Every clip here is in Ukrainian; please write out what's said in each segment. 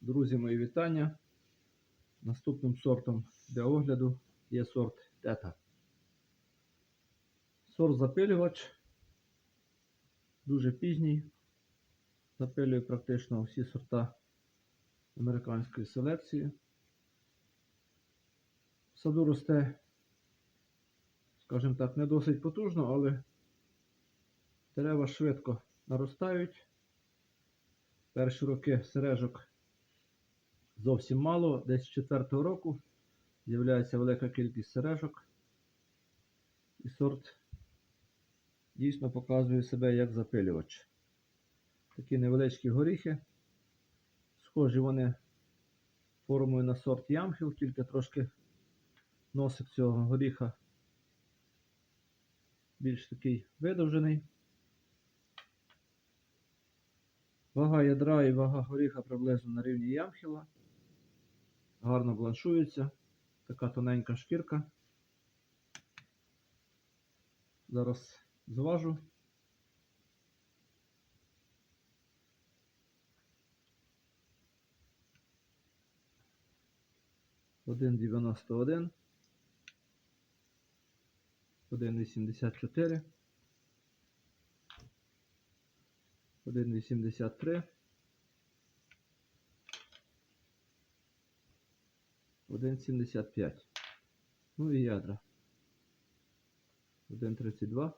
Друзі, мої вітання. Наступним сортом для огляду є сорт тета. Сорт запилювач. Дуже пізній. Запилює практично всі сорта американської селекції. В саду росте, скажімо так, не досить потужно, але дерева швидко наростають. Перші роки сережок зовсім мало. Десь з четвертого року з'являється велика кількість сережок. І сорт дійсно показує себе як запилювач. Такі невеличкі горіхи. Схожі вони формою на сорт ямхів, тільки трошки носик цього горіха більш такий видовжений. Вага ядра і вага горіха приблизно на рівні ямхіла. Гарно бланшується. Така тоненька шкірка. Зараз зважу. Один дев'яносто один. Один вісімдесят чотири. Один вісімдесят три. Один сімдесят п'ять. Ну і ядра. Один тридцять два.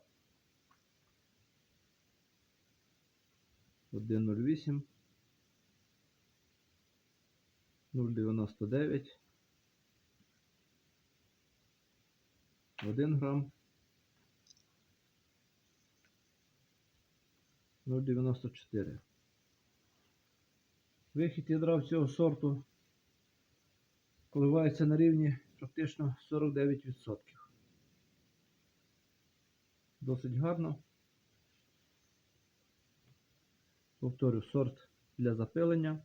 Один нуль вісім. Нуль дев'яносто дев'ять. Один грам. 0,94. Вихід ядра в цього сорту коливається на рівні практично 49%. Досить гарно. Повторю, сорт для запилення.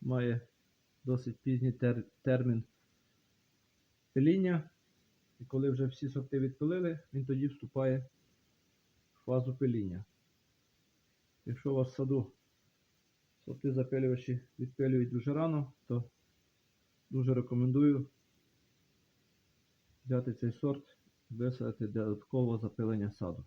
Має досить пізній тер- термін пиління. І коли вже всі сорти відпилили, він тоді вступає в фазу пиління. Якщо у вас в саду сорти запилювачі відпилюють дуже рано, то дуже рекомендую взяти цей сорт висадити для додаткового запилення саду.